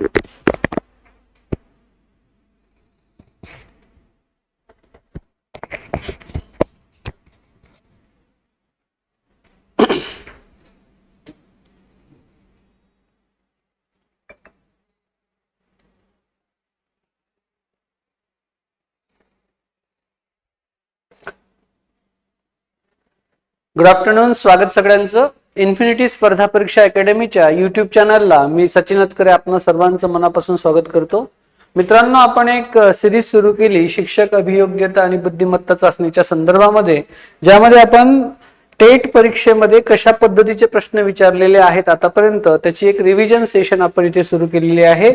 Good afternoon स्वागत सगळ्यांचं. Infinity स्पर्धा परीक्षा अकॅडमीच्या युट्यूब चॅनलला मी सचिन अतकरे आपणा सर्वांचं मनापासून स्वागत करतो. मित्रांनो आपण एक सिरीज सुरू केली शिक्षक अभियोग्यता आणि बुद्धिमत्ता चाचणीच्या संदर्भामध्ये ज्यामध्ये आपण टेट परीक्षेमध्ये कशा पद्धतीचे प्रश्न विचारलेले आहेत आतापर्यंत त्याची एक रिव्हिजन सेशन आपण इथे सुरू केलेली आहे.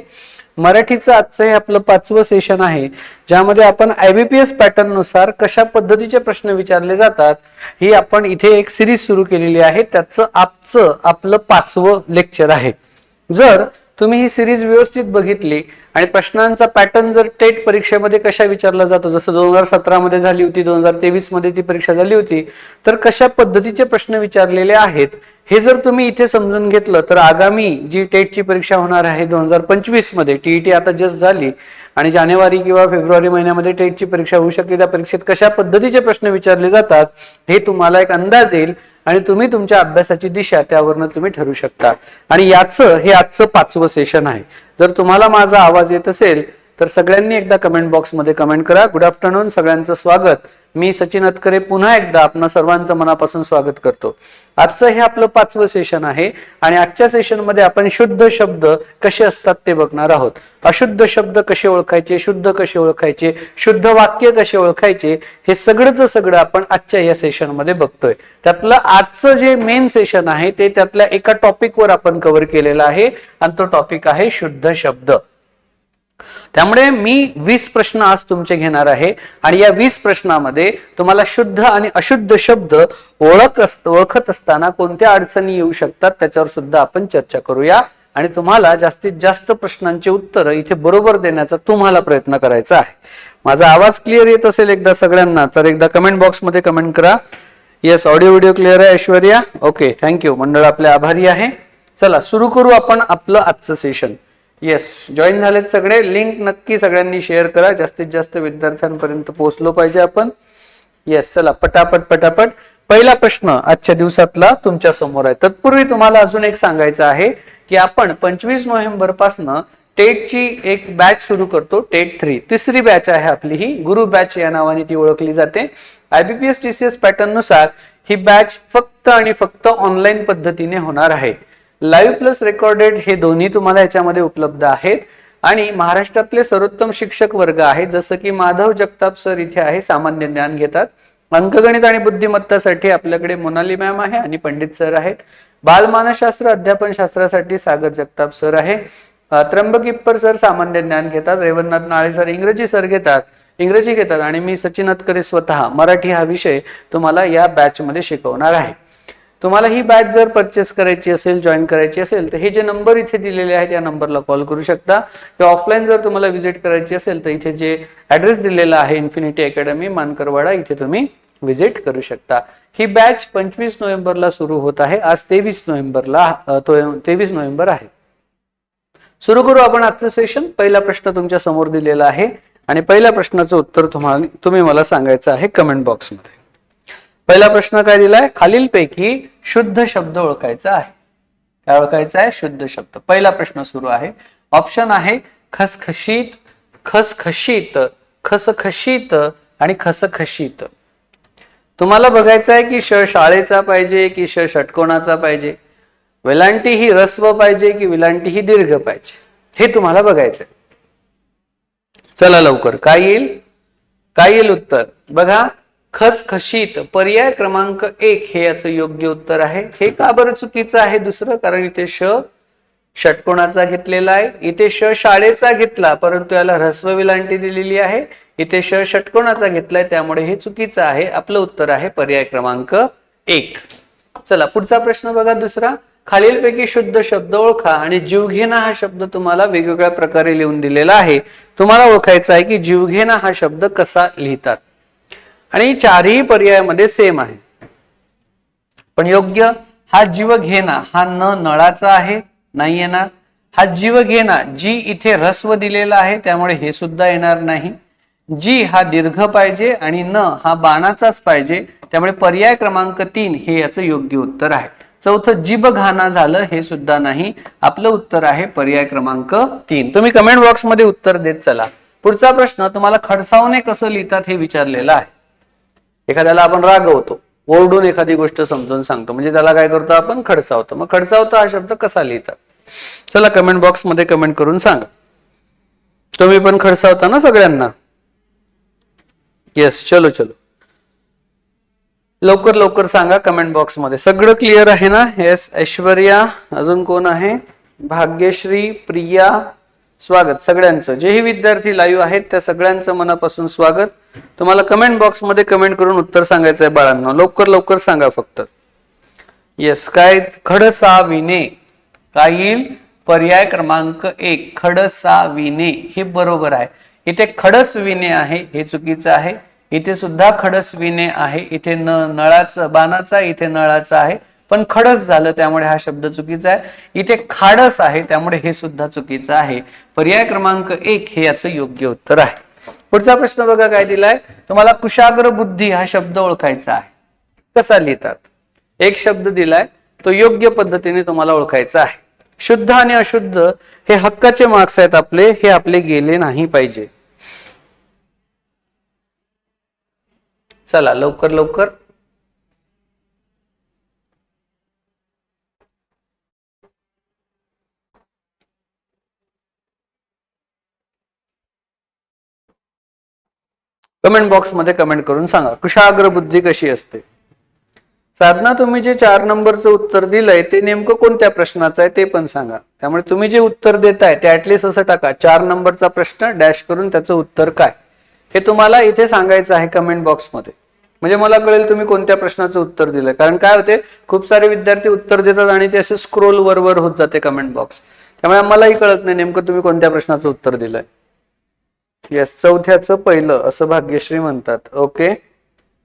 मराठीचं आजचं हे आपलं पाचवं सेशन आहे ज्यामध्ये आपण आयबीपीएस पॅटर्ननुसार कशा पद्धतीचे प्रश्न विचारले जातात ही आपण इथे एक सिरीज सुरू केलेली आहे. त्याचं आजचं आपलं पाचवं लेक्चर आहे. जर तुम्ही ही सिरीज व्यवस्थित बघितली आणि प्रश्नांचा पॅटर्न जर टेट परीक्षेमध्ये कशा विचारला जातो जसं दोन हजार सतरामध्ये झाली होती दोन हजार तेवीसमध्ये ती परीक्षा झाली होती तर कशा पद्धतीचे प्रश्न विचारलेले आहेत हे जर तुम्ही इथे समजून घेतलं तर आगामी जी टेटची परीक्षा होणार आहे दोन हजार पंचवीसमध्ये टीईटी आता जस्ट झाली आणि जानेवारी किंवा फेब्रुवारी महिन्यामध्ये टेटची परीक्षा होऊ शकते त्या परीक्षेत कशा पद्धतीचे प्रश्न विचारले जातात हे तुम्हाला एक अंदाज येईल. आणि तुम्ही तुमच्या अभ्यासाची दिशा त्यावरनं तुम्ही ठरू शकता. आणि याचं हे आजचं पाचवं सेशन आहे. जर तुम्हाला माझा आवाज येत असेल तर सगळ्यांनी एकदा कमेंट बॉक्समध्ये कमेंट करा. गुड आफ्टरनून सगळ्यांचं स्वागत. मी सचिन अतकरे पुन्हा एकदा आपणा सर्वांचं मनापासून स्वागत करतो. आजचं हे आपलं पाचवं सेशन आहे आणि आजच्या सेशनमध्ये आपण शुद्ध शब्द कसे असतात ते बघणार आहोत. अशुद्ध शब्द कसे ओळखायचे शुद्ध कसे ओळखायचे शुद्ध वाक्य कसे ओळखायचे हे सगळंच सगळं आपण आजच्या या सेशनमध्ये बघतोय. त्यातलं आजचं जे मेन सेशन आहे ते त्यातल्या एका टॉपिकवर आपण कव्हर केलेलं आहे आणि तो टॉपिक आहे शुद्ध शब्द. त्यामुळे मी वीस प्रश्न आज तुमचे घेणार आहे आणि या वीस प्रश्नामध्ये तुम्हाला शुद्ध आणि अशुद्ध शब्द ओळख असत ओळखत असताना कोणत्या अडचणी येऊ शकतात त्याच्यावर सुद्धा आपण चर्चा करूया. आणि तुम्हाला जास्तीत जास्त प्रश्नांची उत्तरं इथे बरोबर देण्याचा तुम्हाला प्रयत्न करायचा आहे. माझा आवाज क्लिअर येत असेल एकदा सगळ्यांना तर एकदा कमेंट बॉक्समध्ये कमेंट करा. येस ऑडिओ व्हिडिओ क्लिअर आहे ऐश्वर्या? ओके थँक्यू मंडळ आपले आभारी आहे. चला सुरू करू आपण आपलं आजचं सेशन येस जॉईन झालेत सगळे. लिंक नक्की सगळ्यांनी शेअर करा. जास्तीत जास्त विद्यार्थ्यांपर्यंत पोहोचलो पाहिजे आपण. येस चला पटापट पटापट. पहिला प्रश्न आजच्या दिवसातला तुमच्यासमोर आहे. तत्पूर्वी तुम्हाला अजून एक सांगायचं आहे की आपण पंचवीस नोव्हेंबर पासनं टेटची एक बॅच सुरू करतो टेट थ्री तिसरी बॅच आहे आपली ही. गुरु बॅच या नावाने ती ओळखली जाते. आयबीपीएस टीसीएस पॅटर्ननुसार ही बॅच फक्त आणि फक्त ऑनलाईन पद्धतीने होणार आहे. लाईव्ह प्लस रेकॉर्डेड हे दोन्ही तुम्हाला याच्यामध्ये उपलब्ध आहेत. आणि महाराष्ट्रातले सर्वोत्तम शिक्षक वर्ग आहेत जसं की माधव जगताप सर इथे आहे सामान्य ज्ञान घेतात. अंकगणित आणि बुद्धिमत्तासाठी आपल्याकडे मोनाली मॅम आहे आणि पंडित सर आहेत. बालमानसशास्त्र अध्यापन शास्त्रासाठी सागर जगताप सर आहे. त्र्यंबकिप्पर त्र्यंबक इप्पर सर सामान्य ज्ञान घेतात रेवणनाथ नाळे सर इंग्रजी सर घेतात इंग्रजी घेतात. आणि मी सचिन अतकरे स्वतः मराठी हा विषय तुम्हाला या बॅचमध्ये शिकवणार आहे. तुम्हाला ही बॅच जर परचेस करायची असेल जॉईन करायची असेल तर हे जे नंबर इथे दिलेले आहेत या नंबरला कॉल करू शकता. किंवा ऑफलाईन जर तुम्हाला व्हिजिट करायची असेल तर इथे जे ऍड्रेस दिलेला आहे इन्फिनिटी अकॅडमी मानकरवाडा इथे तुम्ही व्हिजिट करू शकता. ही बॅच पंचवीस नोव्हेंबरला सुरू होत आहे. आज तेवीस नोव्हेंबरला तेवीस नोव्हेंबर आहे. सुरू करू आपण आजचं सेशन पहिला प्रश्न तुमच्यासमोर दिलेला आहे. आणि पहिल्या प्रश्नाचं उत्तर तुम्हाला तुम्ही मला सांगायचं आहे कमेंट बॉक्समध्ये पहिला प्रश्न काय दिलाय? खालीलपैकी शुद्ध शब्द ओळखायचा आहे. काय ओळखायचा आहे? शुद्ध शब्द. पहिला प्रश्न सुरू आहे. ऑप्शन आहे खसखशीत खसखशीत खसखशीत आणि खसखशीत. तुम्हाला बघायचं आहे की श शाळेचा पाहिजे की श षटकोणाचा पाहिजे? वेलांटी ही रस्व पाहिजे की विलांटी ही दीर्घ पाहिजे? हे तुम्हाला बघायचंय. चला लवकर. काय येईल? काय येईल उत्तर? बघा. खसखशीत पर्याय क्रमांक एक हे याचं योग्य उत्तर आहे. हे का बरं चुकीचं आहे दुसरं? कारण इथे श षटकोणाचा घेतलेला आहे. इथे श शाळेचा घेतला परंतु याला ह्रस्व विलांटी दिलेली आहे. इथे श षटकोणाचा घेतलाय त्यामुळे हे चुकीचं आहे. आपलं उत्तर आहे पर्याय क्रमांक एक. चला पुढचा प्रश्न बघा दुसरा. खालीलपैकी शुद्ध शब्द ओळखा आणि जीवघेणा हा शब्द तुम्हाला वेगवेगळ्या प्रकारे लिहून दिलेला आहे. तुम्हाला ओळखायचा आहे की जीवघेणा हा शब्द कसा लिहितात? आणि चारही पर्यायामध्ये सेम आहे. पण योग्य हा जीव घेणा हा न नळाचा आहे नाही येणार. हा जीव घेना जी इथे रस्व दिलेला आहे त्यामुळे हे सुद्धा येणार नाही. जी हा दीर्घ पाहिजे आणि न हा बाणाचाच पाहिजे त्यामुळे पर्याय क्रमांक तीन हे याचं योग्य उत्तर आहे. चौथं जीभ घाना झालं हे सुद्धा नाही. आपलं उत्तर आहे पर्याय क्रमांक तीन. तुम्ही कमेंट बॉक्समध्ये उत्तर देत चला. पुढचा प्रश्न तुम्हाला खडसावने कसं लिहितात हे विचारलेलं आहे. एखाद्याला आपण रागवतो. ओरडून एखादी गोष्ट समजून सांगतो. म्हणजे त्याला काय करतो आपण? खडसावतो. मग खडसावतो हा शब्द कसा लिहितात? चला कमेंट बॉक्समध्ये कमेंट करून सांगा. तुम्ही पण खडसावता ना सगळ्यांना? येस चलो चलो. लवकर लवकर सांगा कमेंट बॉक्समध्ये. सगळं क्लिअर आहे ना? येस ऐश्वर्या अजून कोण आहे? भाग्यश्री प्रिया स्वागत सगळ्यांचं. जेही विद्यार्थी लाईव्ह आहेत त्या सगळ्यांचं मनापासून स्वागत. तुम्हाला कमेंट बॉक्समध्ये कमेंट करून उत्तर सांगायचं आहे बाळांना. लवकर लवकर सांगा फक्त. येस काय? खडसाविने. काय येईल? पर्याय क्रमांक एक खडसाविने. हे बरोबर आहे. इथे खडसविने आहे हे चुकीचं आहे. इथे सुद्धा खडसविने आहे. इथे न नळाचं बाणाचा इथे नळाचा आहे. पण खडस झालं त्यामुळे हा शब्द चुकीचा आहे. इथे खाडस आहे त्यामुळे हे सुद्धा चुकीचं आहे. पर्याय क्रमांक एक हे याचं योग्य उत्तर आहे. पुढचा प्रश्न बघा काय दिलाय. तुम्हाला कुशाग्र बुद्धी हा शब्द ओळखायचा आहे. कसा लिहितात? एक शब्द दिलाय तो योग्य पद्धतीने तुम्हाला ओळखायचा आहे. शुद्ध आणि अशुद्ध हे हक्काचे मार्क्स आहेत आपले हे आपले गेले नाही पाहिजे. चला लवकर लवकर. कमेंट बॉक्समध्ये कमेंट करून सांगा. कुशाग्र बुद्धी कशी असते? साधना तुम्ही जे चार नंबरचं उत्तर दिलंय ते नेमकं कोणत्या प्रश्नाचं आहे ते पण सांगा. त्यामुळे तुम्ही जे उत्तर देताय ते ऍटलिस्ट असं टाका. चार नंबरचा प्रश्न डॅश करून त्याचं उत्तर काय? हे तुम्हाला इथे सांगायचं आहे कमेंट बॉक्समध्ये. म्हणजे मला कळेल तुम्ही कोणत्या प्रश्नाचं उत्तर दिलंय. कारण काय होते खूप सारे विद्यार्थी उत्तर देतात आणि ते असे स्क्रोल वरवर होत जाते कमेंट बॉक्स. त्यामुळे मलाही कळत नाही नेमकं तुम्ही कोणत्या प्रश्नाचं उत्तर दिलंय. येस चौथ्याचं पहिलं असं भाग्यश्री म्हणतात. ओके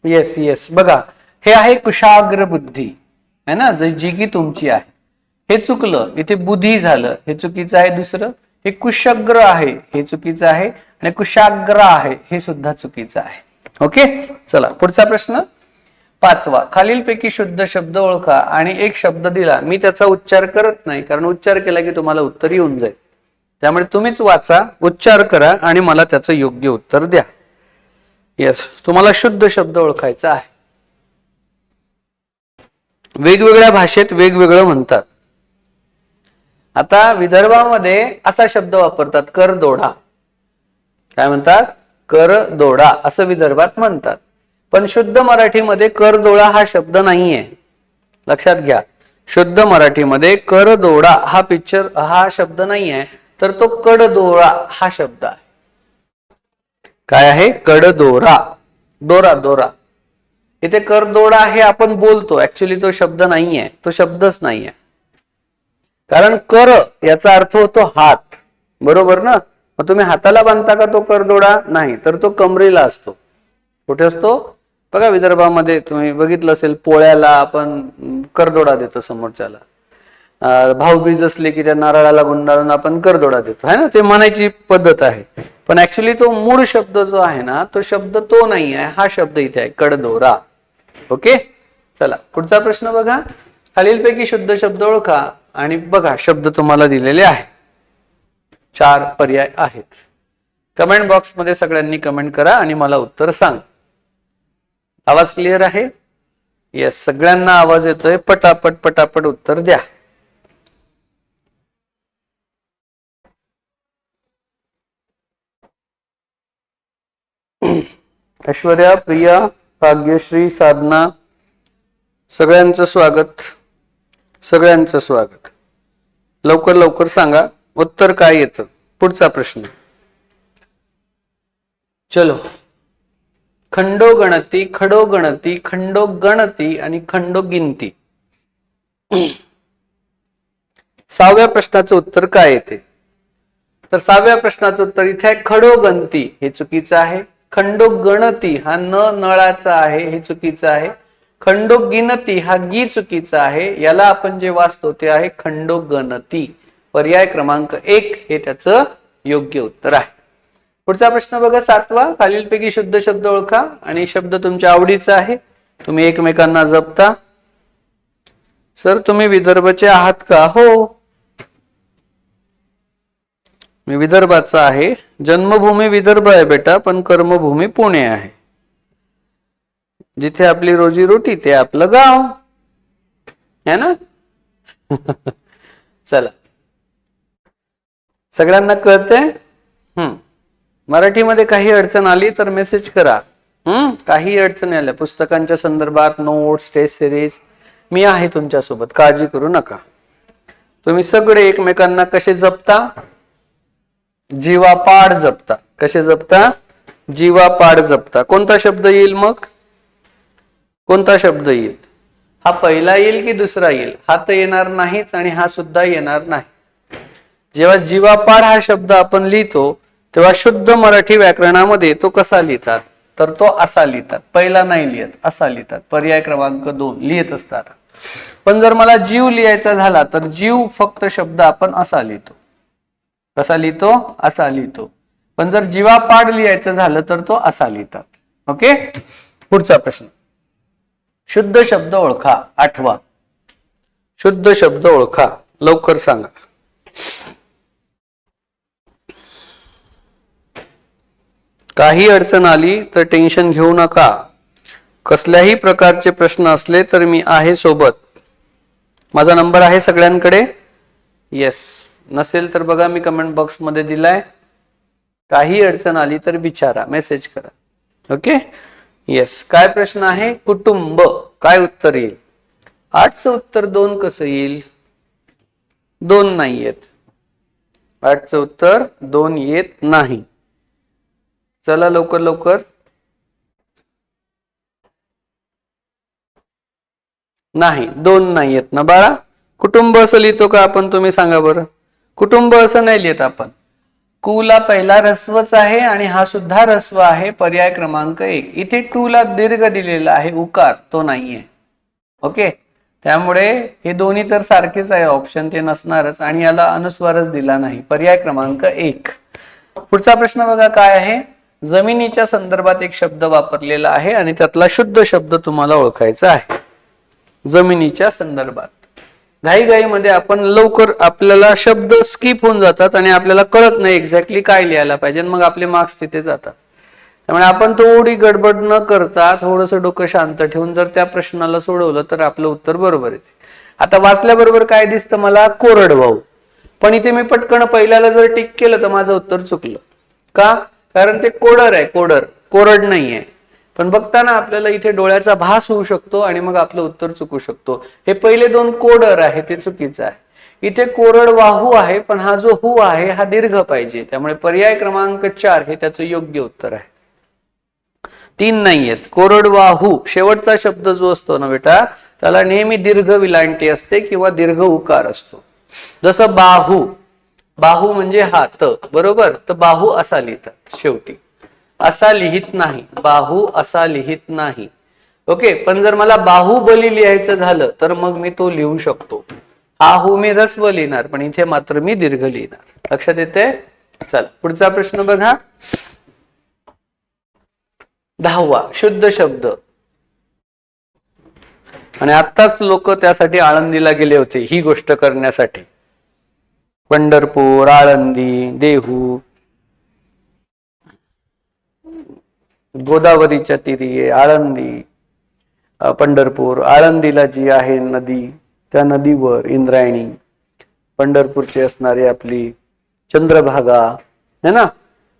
येस येस बघा हे आहे कुशाग्र बुद्धी. है ना? जी की तुमची आहे. हे चुकलं इथे बुद्धी झालं. हे चुकीचं आहे दुसरं? हे कुशग्र आहे हे चुकीचं आहे. आणि कुशाग्र आहे हे सुद्धा चुकीचं आहे. ओके चला पुढचा प्रश्न. पाचवा खालीलपैकी शुद्ध शब्द ओळखा आणि एक शब्द दिला. मी त्याचा उच्चार करत नाही कारण उच्चार केला की तुम्हाला उत्तर येऊन जाईल. त्यामुळे तुम्हीच वाचा उच्चार करा आणि मला त्याचं योग्य उत्तर द्या. येस तुम्हाला शुद्ध शब्द ओळखायचा आहे. वेगवेगळ्या भाषेत वेगवेगळं म्हणतात. आता विदर्भामध्ये असा शब्द वापरतात कर दोडा. काय म्हणतात? कर दोडा असं विदर्भात म्हणतात. पण शुद्ध मराठीमध्ये करदोडा हा शब्द नाहीये. लक्षात घ्या. शुद्ध मराठीमध्ये करदोडा हा पिक्चर हा शब्द नाहीये. तर तो कडदोरा हा शब्द आहे. काय आहे? कडदोरा. दोरा दोरा. इथे करदोडा हे आपण बोलतो. ऍक्च्युली तो शब्द नाहीये. तो शब्दच नाहीये. कारण कर याचा अर्थ होतो हात. बरोबर ना? मग तुम्ही हाताला बांधता का तो करदोडा नाही. तर तो कमरेला असतो. कुठे असतो? बघा विदर्भामध्ये. तुम्ही बघितलं असेल पोळ्याला आपण करदोडा देतो समोरच्याला. भाऊबीज असले की त्या नारळाला गुंडाळून आपण करदोडा देतो. है ना? ते म्हणायची पद्धत आहे. पण ऍक्च्युली तो मूळ शब्द जो आहे ना तो शब्द तो नाही आहे. हा शब्द इथे आहे कडदोरा. ओके? चला पुढचा प्रश्न बघा. खालीलपैकी शुद्ध शब्द ओळखा आणि बघा शब्द तुम्हाला दिलेले आहे. चार पर्याय आहेत. कमेंट बॉक्समध्ये सगळ्यांनी कमेंट करा आणि मला उत्तर सांग. आवाज क्लिअर आहे? येस सगळ्यांना आवाज येतोय. पटापट पटापट उत्तर द्या. ऐश्वर्या प्रिया भाग्यश्री साधना सगळ्यांचं स्वागत. सगळ्यांचं स्वागत. लवकर लवकर सांगा उत्तर काय येतं? पुढचा प्रश्न. चलो. खंडो गणती खडो गणती खंडो गणती आणि खंडो गिनती सहाव्या प्रश्नाचं उत्तर काय येते? तर सहाव्या प्रश्नाचं उत्तर इथे आहे खडो गणती हे चुकीचं आहे. खंडो गणती हा न नळाचा आहे हे चुकीचं आहे. खंडो गिनती हा गी चुकीचा आहे याला आपण जे वाचतो ते आहे खंडो गणती पर्याय क्रमांक एक हे त्याचं योग्य उत्तर आहे. पुढचा प्रश्न बघा सातवा. खालीलपैकी शुद्ध शब्द ओळखा आणि शब्द तुमच्या आवडीचा आहे. तुम्ही एकमेकांना जपता. सर तुम्ही विदर्भचे आहात का? हो. मी विदर्भाचा आहे. जन्मभूमी विदर्भ आहे बेटा पण कर्मभूमी पुणे आहे. जिथे आपली रोजीरोटी ते आपलं गाव. है ना? चला. सगळ्यांना कळतंय? हम्म. मराठीमध्ये काही अडचण आली तर मेसेज करा. हम्म. काही अडचणी आल्या. पुस्तकांच्या संदर्भात नोट्स टेस्ट सिरीज मी आहे तुमच्यासोबत. काळजी करू नका. तुम्ही सगळे एकमेकांना कसे जपता? जीवापाड जपता. कसे जपता? जीवापाड जपता. कोणता शब्द येईल मग? कोणता शब्द येईल? हा पहिला येईल की दुसरा येईल? हा तर येणार नाहीच आणि हा सुद्धा येणार नाही. जेव्हा जीवापाड हा शब्द आपण लिहितो तेव्हा शुद्ध मराठी व्याकरणामध्ये तो कसा लिहितात? तर तो असा लिहितात. पहिला नाही लिहित असा लिहितात. पर्याय क्रमांक दोन. लिहित असतात. पण जर मला जीव लिहायचा झाला तर जीव फक्त शब्द आपण असा लिहितो. कसा लिहितो? असा लिहितो. पण जर जीवापाड लिहायचं झालं तर तो असा लिहितात. ओके? पुढचा प्रश्न. शुद्ध शब्द ओळखा. आठवा. शुद्ध शब्द ओळखा. लवकर सांगा. काही अडचण आली तर टेन्शन घेऊ नका. कसल्याही प्रकारचे प्रश्न असले तर मी आहे सोबत. माझा नंबर आहे सगळ्यांकडे? येस नसेल तर बघा मी कमेंट बॉक्समध्ये दिलाय. काही अडचण आली तर विचारा मेसेज करा. ओके येस काय प्रश्न आहे? कुटुंब. काय उत्तर येईल? आठचं उत्तर दोन कसं येईल? दोन नाही येत. आठचं उत्तर दोन येत नाही. चला लवकर लवकर. नाही दोन नाही येत ना बाळा. कुटुंब असं लिहितो का आपण? तुम्ही सांगा बरं. कुटुंब असं नाही लिहित आपण. कुला पहिला रस्वच आहे आणि हा सुद्धा रस्व आहे पर्याय क्रमांक एक. इथे टू ला दीर्घ दिलेला आहे उकार तो नाहीये. ओके? त्यामुळे हे दोन्ही तर सारखेच आहे ऑप्शन ते नसणारच आणि याला अनुस्वारच दिला नाही. पर्याय क्रमांक एक. पुढचा प्रश्न बघा काय आहे? जमिनीच्या संदर्भात एक शब्द वापरलेला आहे आणि त्यातला शुद्ध शब्द तुम्हाला ओळखायचा आहे. जमिनीच्या संदर्भात. घाईघाईमध्ये आपण लवकर आपल्याला शब्द स्किप होऊन जातात आणि आपल्याला कळत नाही एक्झॅक्टली काय लिहायला पाहिजे मग आपले मार्क्स तिथे जातात. त्यामुळे आपण थोडी गडबड न करता थोडस डोकं शांत ठेवून जर त्या प्रश्नाला सोडवलं तर आपलं उत्तर बरोबर येते. आता वाचल्याबरोबर काय दिसतं मला? कोरडवाऊ पण इथे मी पटकन पहिल्याला जर टिक केलं तर माझं उत्तर चुकलं. का? कारण ते कोडर आहे कोडर. कोरड नाहीये. पण बघताना आपल्याला इथे डोळ्याचा भास होऊ शकतो आणि मग आपलं उत्तर चुकू शकतो. हे पहिले दोन कोडर आहे ते चुकीचं आहे. इथे कोरड वाहू आहे पण हा जो हू आहे हा दीर्घ पाहिजे. त्यामुळे पर्याय क्रमांक चार हे त्याचं योग्य उत्तर आहे. तीन नाहीयेत. कोरडवाहू शेवटचा शब्द जो असतो ना बेटा त्याला नेहमी दीर्घ विलांटी असते किंवा दीर्घ उकार असतो. जसं बाहू बाहू म्हणजे हात बरोबर? तर बाहू असा लिहितात शेवटी. असा लिहित नाही बाहू असा लिहित नाही. ओके पण जर मला बाहुबली लिहायचं झालं तर मग मी तो लिहू शकतो. हा हू मी रस्व लिहिणार पण इथे मात्र मी दीर्घ लिहिणार. लक्षात येते चल पुढचा प्रश्न बघा. दहावा शुद्ध शब्द. आणि आत्ताच लोक त्यासाठी आळंदीला गेले होते ही गोष्ट करण्यासाठी. पंढरपूर आळंदी देहू गोदावरीच्या तिरी आळंदी पंढरपूर. आळंदीला जी आहे नदी त्या नदीवर इंद्रायणी पंढरपूरची असणारी आपली चंद्रभागा है ना?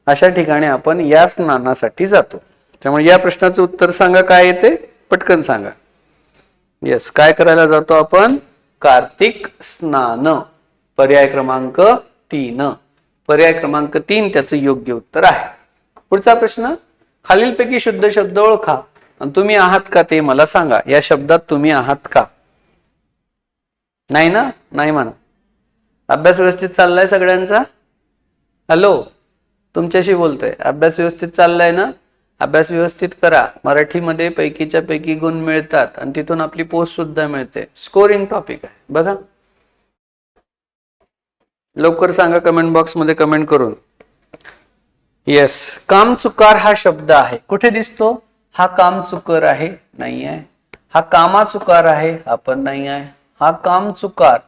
अशा ठिकाणी आपण या स्नानासाठी जातो. त्यामुळे या प्रश्नाचं उत्तर सांगा काय येते? पटकन सांगा. येस काय करायला जातो आपण? कार्तिक स्नान. पर्याय क्रमांक तीन. पर्याय क्रमांक तीन त्याचं योग्य उत्तर आहे. पुढचा प्रश्न? खालीलपैकी शुद्ध शब्द ओळखा. आणि तुम्ही आहात का ते मला सांगा. या शब्दात तुम्ही आहात का? नाही ना? नाही म्हणा. अभ्यास व्यवस्थित चाललाय सगळ्यांचा? हॅलो? तुमच्याशी बोलतोय. अभ्यास व्यवस्थित चाललाय ना? अभ्यास व्यवस्थित करा. मराठीमध्ये पैकीच्या पैकी गुण मिळतात आणि तिथून आपली पोस्ट सुद्धा मिळते. स्कोरिंग टॉपिक आहे. बघा. लवकर सांगा कमेंट बॉक्समध्ये कमेंट करून. येस काम चुकार हा शब्द आहे. कुठे दिसतो? हा काम चुकर आहे नाही आहे. हा कामा चुकार आहे हा पण नाही आहे. हा काम चुकार.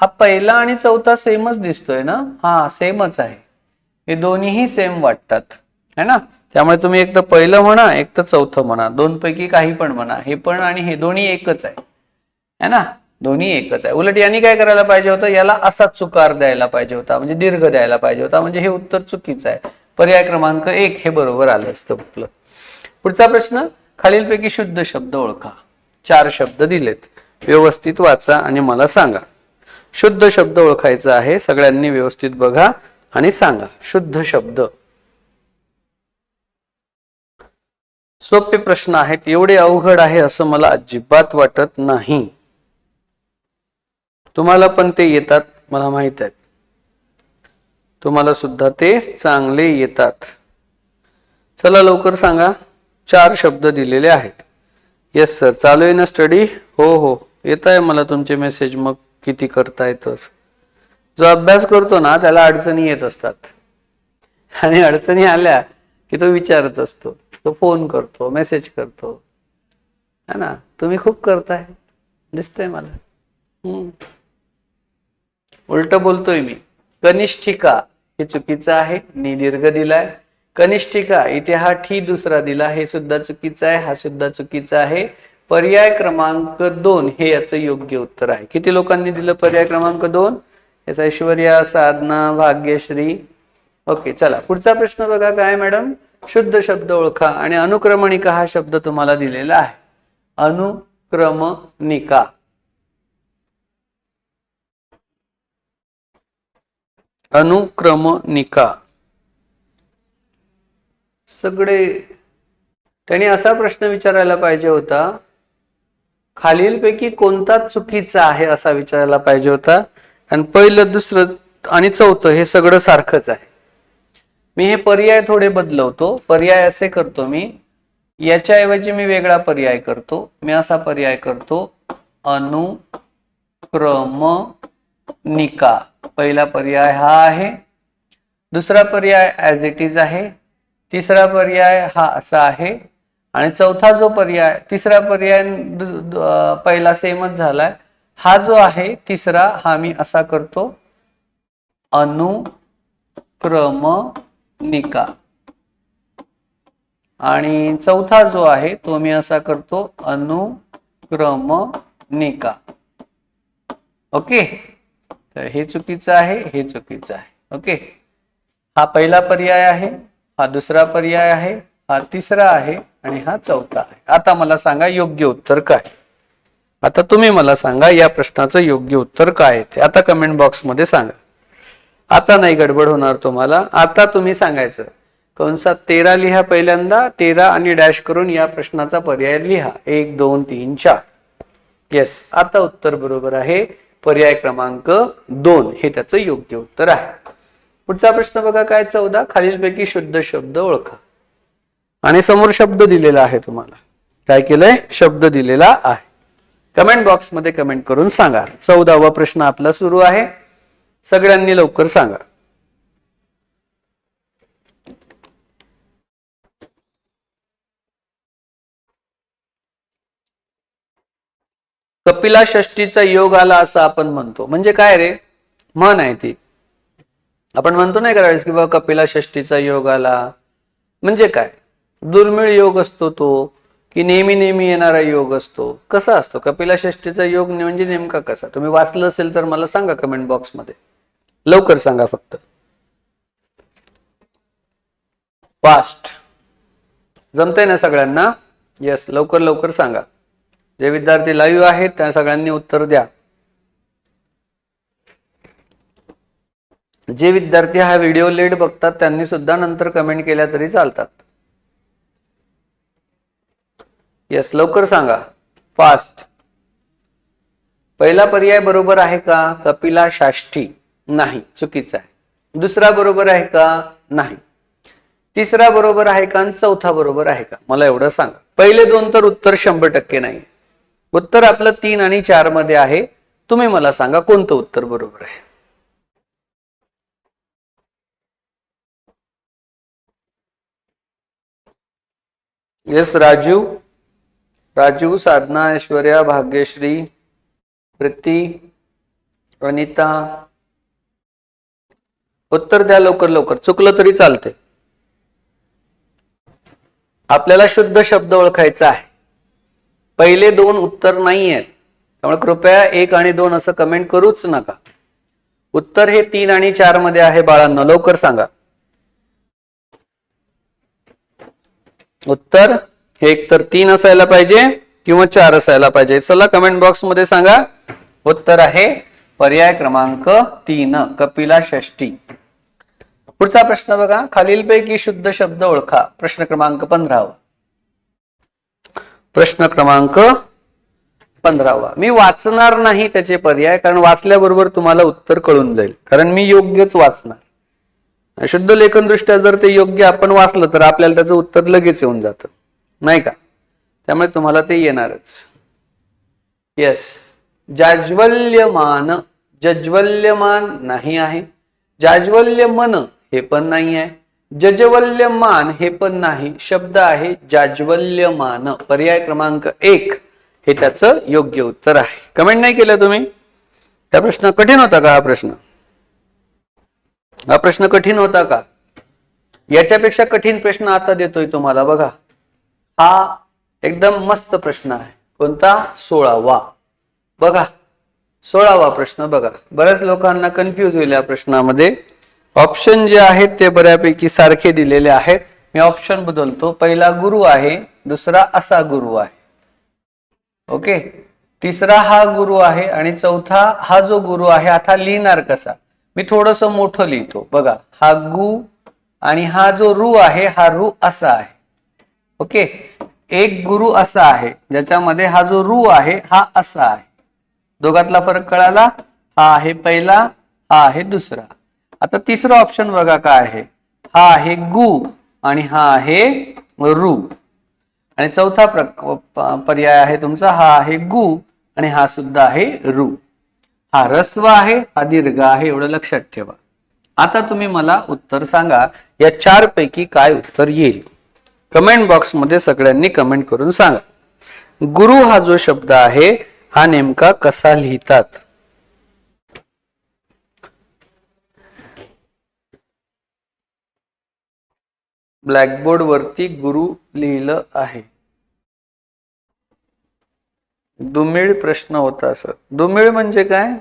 हा पहिला आणि चौथा सेमच दिसतोय ना? हा सेमच आहे. हे दोन्हीही सेम वाटतात. है ना? त्यामुळे तुम्ही एक तर पहिलं म्हणा एक तर चौथं म्हणा. दोन पैकी काही पण म्हणा. हे पण आणि हे दोन्ही एकच आहे. है ना? दोन्ही एकच आहे. उलट यांनी काय करायला पाहिजे होतं? याला असा चुकार द्यायला पाहिजे होता. म्हणजे दीर्घ द्यायला पाहिजे होता. म्हणजे हे उत्तर चुकीचं आहे. पर्याय क्रमांक एक हे बरोबर आलं असतं आपलं. पुढचा प्रश्न खालीलपैकी शुद्ध शब्द ओळखा. चार शब्द दिलेत. व्यवस्थित वाचा आणि मला सांगा. शुद्ध शब्द ओळखायचा आहे सगळ्यांनी व्यवस्थित बघा आणि सांगा. शुद्ध शब्द. सोपे प्रश्न आहेत. एवढे अवघड आहे असं मला अजिबात वाटत नाही. तुम्हाला पण ते येतात मला माहीत आहे तुम्हाला सुद्धा ते चांगले येतात. चला लवकर सांगा चार शब्द दिलेले आहेत. येस सर चालू आहे ना स्टडी हो हो. येत आहे मला तुमचे मेसेज मग. किती करताय तर. जो अभ्यास करतो ना त्याला अडचणी येत असतात. आणि अडचणी आल्या की तो विचारत असतो. तो फोन करतो मेसेज करतो. है ना? तुम्ही खूप करताय. दिसतंय मला. उलट बोलतोय मी. कनिष्ठिका. हे चुकीचं आहे निदीर्घ दिलाय. कनिष्ठिका इथे हा ठी दुसरा दिला हे सुद्धा चुकीचा आहे हा सुद्धा चुकीचा आहे. पर्याय क्रमांक दोन हे याचं योग्य उत्तर आहे. किती लोकांनी दिलं पर्याय क्रमांक दोन? याचा ऐश्वर्या साधना भाग्यश्री. ओके चला पुढचा प्रश्न बघा काय मॅडम? शुद्ध शब्द ओळखा आणि अनुक्रमणिका हा शब्द तुम्हाला दिलेला आहे. अनुक्रमणिका. अनुक्रमणिका. सगळे त्यांनी असा प्रश्न विचारायला पाहिजे होता खालीलपैकी कोणता चुकीचा आहे असा विचारायला पाहिजे होता आणि पहिलं दुसरं आणि चौथं हे सगळं सारखंच आहे. मी हे पर्याय थोडे बदलवतो. पर्याय असे करतो मी याच्याऐवजी मी वेगळा पर्याय करतो. मी असा पर्याय करतो अनुक्रम निका. पहिला पर्याय हा आहे. दुसरा पर्याय ॲज इट इज आहे. तिसरा पर्याय हा असा आहे. आणि चौथा जो पर्याय तिसरा पर्याय पहिला सेमच झालाय. हा जो आहे तिसरा हा मी असा करतो. अनुक्रमणिका आणि चौथा जो आहे तो मी असा करतो अनुक्रमणिका ओके? तर हे चुकीचं आहे हे चुकीचं आहे. ओके हा पहिला पर्याय आहे हा दुसरा पर्याय आहे हा तिसरा आहे आणि हा चौथा आहे. आता मला सांगा योग्य उत्तर काय? आता तुम्ही मला सांगा या प्रश्नाचं योग्य उत्तर काय आहे ते. आता कमेंट बॉक्समध्ये सांगा. आता नाही गडबड होणार तुम्हाला. आता तुम्ही सांगायचं. कंसात तेरा लिहा पहिल्यांदा. तेरा आणि डॅश करून या प्रश्नाचा पर्याय लिहा. एक दोन तीन चार. येस आता उत्तर बरोबर आहे. पर्याय क्रमांक दोन हे त्याचं योग्य उत्तर आहे. पुढचा प्रश्न बघा काय चौदा. खालीलपैकी शुद्ध शब्द ओळखा. आणि समोर शब्द दिलेला आहे तुम्हाला. काय केलंय? शब्द दिलेला आहे. कमेंट बॉक्समध्ये कमेंट करून सांगा. चौदावा प्रश्न आपला सुरू आहे. सगळ्यांनी लवकर सांगा. कपिला षष्टीचा योग आला असं आपण म्हणतो. म्हणजे काय रे? म्हण आहे ती. आपण म्हणतो नाही करायचं की बाबा कपिला षष्टीचा योग आला. म्हणजे काय? दुर्मिळ योग असतो तो की नेहमी नेहमी येणारा योग असतो. कसा असतो? कपिला षष्टीचा योग म्हणजे नेमका कसा? तुम्ही वाचलं असेल तर मला सांगा कमेंट बॉक्समध्ये लवकर सांगा फक्त. फास्ट जमतंय ना सगळ्यांना? येस लवकर लवकर सांगा. जे विद्यार्थी लाईव्ह आहेत त्या सगळ्यांनी उत्तर द्या. जे विद्यार्थी हा व्हिडिओ लेट बघतात त्यांनी सुद्धा नंतर कमेंट केल्या तरी चालतात. येस लवकर सांगा. फास्ट पहिला पर्याय बरोबर आहे का? कपिला शाष्टी नाही चुकीचा आहे. दुसरा बरोबर आहे का? नाही. तिसरा बरोबर आहे का? आणि चौथा बरोबर आहे का? मला एवढं सांगा. पहिले दोन तर उत्तर शंभर टक्के नाही. उत्तर आपलं तीन आणि चारमध्ये आहे. तुम्ही मला सांगा कोणतं उत्तर बरोबर आहे? येस राजीव. राजीव साधना ऐश्वर्या भाग्यश्री प्रीती अनिता. उत्तर द्या लवकर लवकर. चुकलं तरी चालते आपल्याला शुद्ध शब्द ओळखायचा आहे. पहिले दोन उत्तर नाही आहेत त्यामुळे कृपया एक आणि दोन असं कमेंट करूच नका. उत्तर हे तीन आणि चारमध्ये आहे बाळांना. लवकर सांगा. उत्तर हे एकतर तीन असायला पाहिजे किंवा चार असायला पाहिजे. चला कमेंट बॉक्समध्ये सांगा. उत्तर आहे पर्याय क्रमांक तीन कपिला षष्टी पुढचा प्रश्न बघा. खालीलपैकी शुद्ध शब्द ओळखा. प्रश्न क्रमांक पंधरावा. प्रश्न क्रमांक पंधरावा. मी वाचणार नाही त्याचे पर्याय कारण वाचल्याबरोबर तुम्हाला उत्तर कळून जाईल. कारण मी योग्यच वाचणार. शुद्ध लेखन दृष्ट्या जर ते योग्य आपण वाचलं तर आपल्याला त्याचं उत्तर लगेच येऊन जातं. नाही का? त्यामुळे तुम्हाला ते येणारच. येस जाज्वल्यमान जज्वल्यमान नाही आहे. जाज्वल्य मन हे पण नाही आहे. जजवल्यमान हे पण नाही शब्द आहे जाज्वल्यमान. पर्याय क्रमांक एक हे त्याचं योग्य उत्तर आहे. कमेंट नाही केलं तुम्ही? त्या प्रश्न कठीण होता का हा प्रश्न? हा प्रश्न कठीण होता का? याच्यापेक्षा कठीण प्रश्न आता देतोय तुम्हाला बघा. हा एकदम मस्त प्रश्न आहे. कोणता? सोळावा. बघा. सोळावा प्रश्न बघा. बऱ्याच लोकांना कन्फ्यूज होईल या प्रश्नामध्ये. ऑप्शन जे आहेत ते बऱ्यापैकी सारखे दिलेले आहेत. मी ऑप्शन बदलतो. पहिला गुरु आहे दुसरा असा गुरु आहे. ओके तिसरा हा गुरु आहे आणि चौथा हा जो गुरु आहे आता लिहिणार कसा? मी थोडस मोठं लिहितो. बघा हा गु आणि हा जो रु आहे हा रु असा आहे. ओके एक गुरु असा आहे ज्याच्यामध्ये हा जो रु आहे हा असा आहे. दोघातला फरक कळाला? हा आहे पहिला हा आहे दुसरा. आता तिसरा ऑप्शन बघा काय आहे. हा आहे गु आणि हा आहे रु. आणि चौथा पर्याय आहे तुमचा हा आहे गु आणि हा सुद्धा आहे रु. हा रस्व आहे हा दीर्घ आहे एवढं लक्षात ठेवा. आता तुम्ही मला उत्तर सांगा या चार पैकी काय उत्तर येईल? कमेंट बॉक्समध्ये सगळ्यांनी कमेंट करून सांगा. गुरु हा जो शब्द आहे हा नेमका कसा लिहितात? ब्लॅकबोर्ड वरती गुरु लिहिलं आहे. दुमिळ प्रश्न होता सर दुमिळ म्हणजे काय?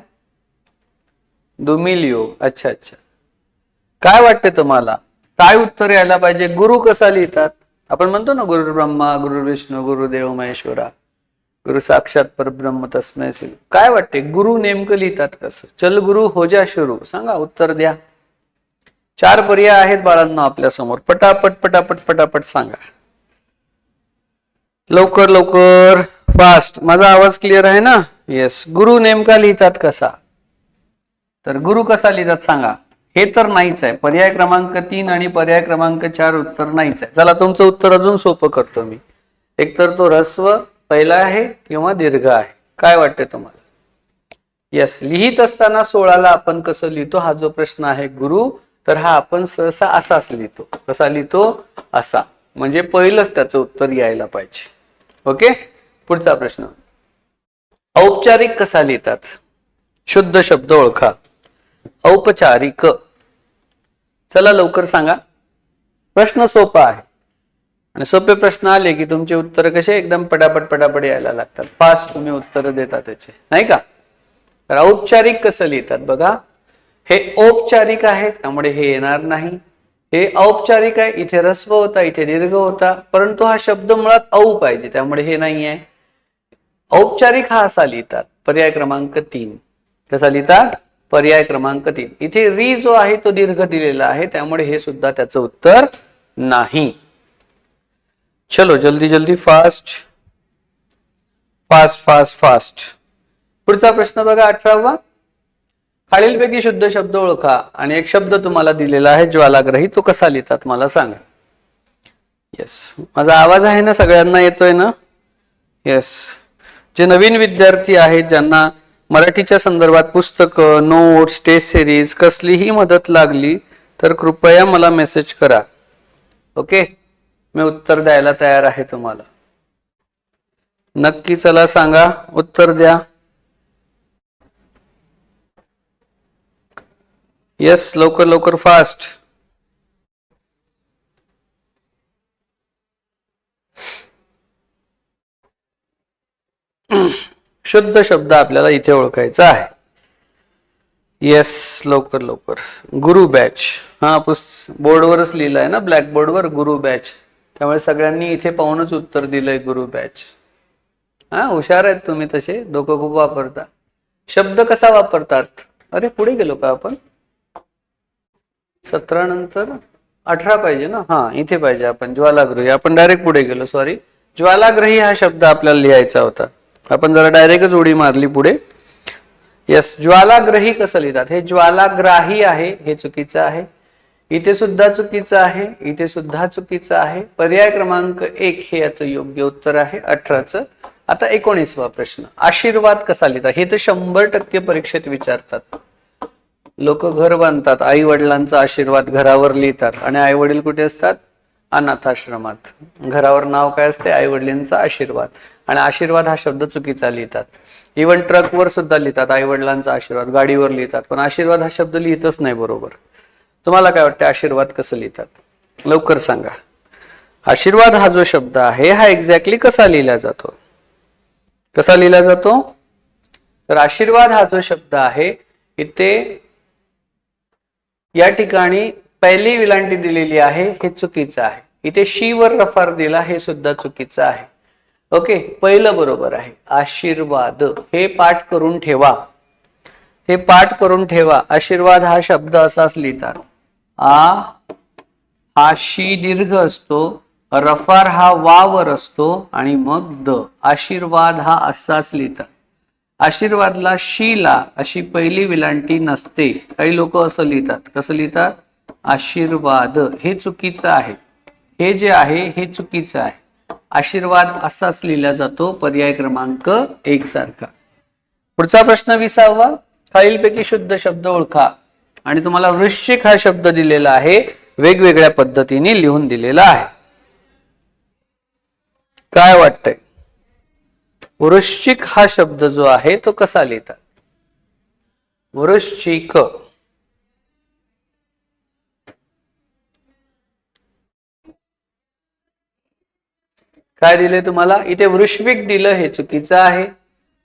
दुमिल योग. अच्छा अच्छा. काय वाटते तुम्हाला? काय उत्तर यायला पाहिजे? गुरु कसा लिहितात? आपण म्हणतो ना गुरु ब्रह्मा गुरु विष्णू गुरुदेव महेश्वरा. गुरु साक्षात परब्रह्म तस्मय काय वाटते? गुरु नेमकं लिहितात कसं? चल गुरु हो जा शुरू. सांगा उत्तर द्या. चार पर्याय आहेत बाळांना आपल्यासमोर. पटापट पटापट पटापट सांगा. लवकर लवकर फास्ट माझा आवाज क्लिअर आहे ना? येस गुरु नेमका लिहितात कसा? तर गुरु कसा लिहितात सांगा. हे तर नाहीच आहे. पर्याय क्रमांक तीन आणि पर्याय क्रमांक चार उत्तर नाहीच आहे. चला तुमचं उत्तर अजून सोपं करतो मी. एकतर तो रस्व पहिला आहे किंवा दीर्घ आहे. काय वाटते तुम्हाला? येस लिहित असताना सोळाला आपण कसं लिहितो? हा जो प्रश्न आहे गुरु तर हा आपण सहसा असाच लिहितो. कसा लिहितो? असा. म्हणजे पहिलंच त्याचं उत्तर यायला पाहिजे. ओके? पुढचा प्रश्न. औपचारिक कसा लिहितात? शुद्ध शब्द ओळखा. औपचारिक. चला लवकर सांगा. प्रश्न सोपा आहे. आणि सोपे प्रश्न आले की तुमचे उत्तर कसे एकदम पटापट पटापट यायला लागतात. फास्ट तुम्ही उत्तर देता त्याचे. नाही का? तर औपचारिक कसं लिहितात बघा. हे औपचारिक आहे त्यामुळे हे येणार नाही. हे औपचारिक आहे इथे रस्व होता इथे दीर्घ होता परंतु हा शब्द मुळात औ पाहिजे त्यामुळे हे नाही आहे. औपचारिक हा असा लिहितात पर्याय क्रमांक तीन. कसा लिहितात? पर्याय क्रमांक तीन. इथे री जो आहे तो दीर्घ दिलेला आहे त्यामुळे हे सुद्धा त्याचं उत्तर नाही. चलो जल्दी जल्दी फास्ट फास्ट फास्ट फास्ट पुढचा प्रश्न बघा अठरावा. खालीलपैकी शुद्ध शब्द ओळखा आणि एक शब्द तुम्हाला दिलेला आहे ज्वालाग्रही. तो कसा लिहितात मला सांगा. येस माझा आवाज आहे ना सगळ्यांना येतोय ना? येस जे नवीन विद्यार्थी आहेत ज्यांना मराठीच्या संदर्भात पुस्तकं नोट्स टेस्ट सिरीज कसलीही मदत लागली तर कृपया मला मेसेज करा. ओके मी उत्तर द्यायला तयार आहे तुम्हाला. नक्की चला सांगा उत्तर द्या. येस लवकर लवकर फास्ट शुद्ध शब्द आपल्याला इथे ओळखायचा आहे. येस लवकर लवकर गुरु बॅच हा पुस बोर्डवरच लिहिलं आहे ना ब्लॅक बोर्डवर गुरु बॅच त्यामुळे सगळ्यांनी इथे पाहूनच उत्तर दिलंय गुरु बॅच हा हुशार आहेत तुम्ही तसे. डोकं खूप वापरता. शब्द कसा वापरतात? अरे पुढे गेलो का आपण? सतरा नंतर अठरा पाहिजे ना? हा इथे पाहिजे आपण ज्वालाग्रही. आपण डायरेक्ट पुढे गेलो सॉरी ज्वालाग्रही हा शब्द आपल्याला लिहायचा होता. आपण जरा डायरेक्टच उडी मारली पुढे. यस ज्वालाग्रही कसं लिहितात? हे ज्वालाग्राही आहे हे चुकीचं आहे. इथे सुद्धा चुकीचं आहे इथे सुद्धा चुकीचं आहे. पर्याय क्रमांक एक हे याचं योग्य उत्तर आहे अठराचं. आता एकोणीसवा प्रश्न. आशीर्वाद कसा लिहितात? हे तर शंभर टक्के परीक्षेत विचारतात. लोक घर बांधतात आई वडिलांचा आशीर्वाद घरावर लिहितात आणि आई वडील कुठे असतात? अनाथाश्रमात. घरावर नाव काय असते? आई वडिलांचा आशीर्वाद. आणि आशीर्वाद हा शब्द चुकीचा लिहितात. इवन ट्रकवर सुद्धा लिहितात आई वडिलांचा आशीर्वाद. गाडीवर लिहितात. पण आशीर्वाद हा शब्द लिहितच नाही बरोबर. तुम्हाला काय वाटतं आशीर्वाद कसं लिहितात? लवकर सांगा. आशीर्वाद हा जो शब्द आहे हा एक्झॅक्टली कसा लिहिला जातो? कसा लिहिला जातो? तर आशीर्वाद हा जो शब्द आहे इथे या ठिकाणी पहिली विलांटी दिलेली आहे हे चुकीचं आहे. इथे शिवर रफार दिला हे सुद्धा चुकीचं आहे. ओके पहिलं बरोबर आहे. आशीर्वाद हे पाठ करून ठेवा. हे पाठ करून ठेवा. आशीर्वाद हा शब्द असाच लिहितात. आ हा शी दीर्घ असतो रफार हा वावर असतो आणि मग द. आशीर्वाद हा असाच लिहितात. आशीर्वादला शीला अशी पहिली विलांटी नसते. काही लोक असं लिहितात. कसं लिहितात? आशीर्वाद हे चुकीचं आहे. हे जे आहे हे चुकीचं आहे. आशीर्वाद असाच लिहिला जातो पर्याय क्रमांक एक सारखा. पुढचा प्रश्न विसावा. खालीलपैकी शुद्ध शब्द ओळखा. आणि तुम्हाला वृश्चिक हा शब्द दिलेला आहे. वेगवेगळ्या पद्धतीने लिहून दिलेला आहे. काय वाटतंय? वृश्चिक हा शब्द जो आहे तो कसा लिहितात? वृश्चिक. काय दिले तुम्हाला? इथे वृश्विक दिलं हे चुकीचं आहे.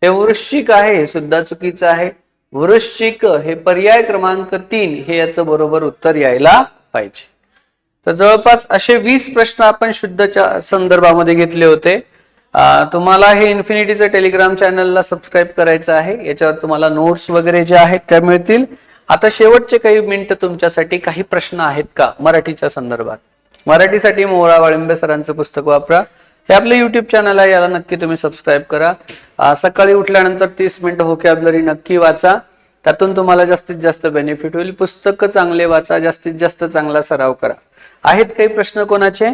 हे वृश्चिक आहे हे सुद्धा चुकीचं आहे. वृश्चिक हे पर्याय क्रमांक तीन हे याचं बरोबर उत्तर यायला पाहिजे. तर जवळपास असे वीस प्रश्न आपण शुद्धच्या संदर्भामध्ये घेतले होते. तुम्हाला हे इन्फिनिटीचं टेलिग्राम चॅनलला सबस्क्राईब करायचं आहे. याच्यावर तुम्हाला नोट्स वगैरे जे आहेत त्या मिळतील. आता शेवटचे काही मिनिटं तुमच्यासाठी काही प्रश्न आहेत का मराठीच्या संदर्भात? मराठीसाठी मोहरा वाळिंबे सरांचं पुस्तक वापरा. हे आपलं युट्यूब चॅनल आहे याला नक्की तुम्ही सबस्क्राईब करा. सकाळी उठल्यानंतर तीस मिनिटं होकॅबलरी नक्की वाचा. त्यातून तुम्हाला जास्तीत जास्त बेनिफिट होईल. पुस्तकं चांगले वाचा जास्तीत जास्त चांगला सराव करा. आहेत काही प्रश्न कोणाचे?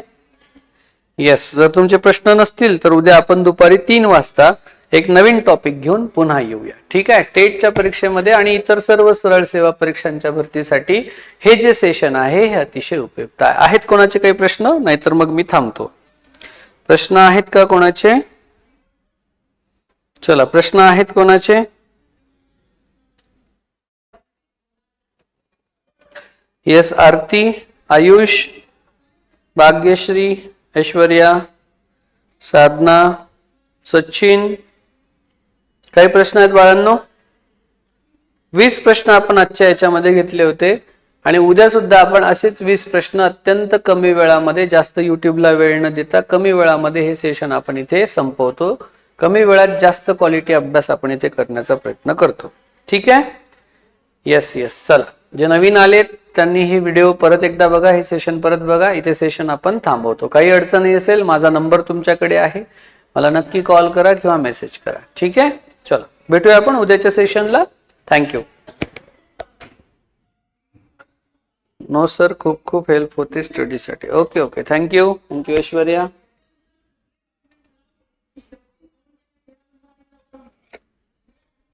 येस जर तुमचे प्रश्न नसतील तर उद्या आपण दुपारी तीन वाजता एक नवीन टॉपिक घेऊन पुन्हा येऊया. ठीक आहे? टेटच्या परीक्षेमध्ये आणि इतर सर्व सरळ सेवा परीक्षांच्या भरतीसाठी हे जे सेशन आहे हे अतिशय उपयुक्त आहे. आहेत कोणाचे काही प्रश्न? नाहीतर मग मी थांबतो. प्रश्न आहेत का कोणाचे? चला प्रश्न आहेत कोणाचे? येस आरती आयुष भाग्यश्री ऐश्वर्या साधना सचिन काही प्रश्न आहेत बाळांनो? वीस प्रश्न आपण आजच्या याच्यामध्ये घेतले होते आणि उद्या सुद्धा आपण असेच वीस प्रश्न अत्यंत कमी वेळामध्ये जास्त युट्यूबला वेळ न देता कमी वेळामध्ये हे सेशन आपण इथे संपवतो. कमी वेळात जास्त क्वालिटी अभ्यास आपण इथे करण्याचा प्रयत्न करतो. ठीक आहे? येस येस चला. जे नवीन आलेत त्यांनी हे व्हिडिओ परत एकदा बघा हे सेशन परत बघा. इथे सेशन आपण थांबवतो. काही अडचणी असेल माझा नंबर तुमच्याकडे आहे. मला नक्की कॉल करा किंवा मेसेज करा. ठीक आहे? चला. भेटूया आपण उद्याच्या सेशनला थँक्यू नो सर खूप खूप हेल्प होते स्टडीसाठी okay okay thank you thank you Aishwarya.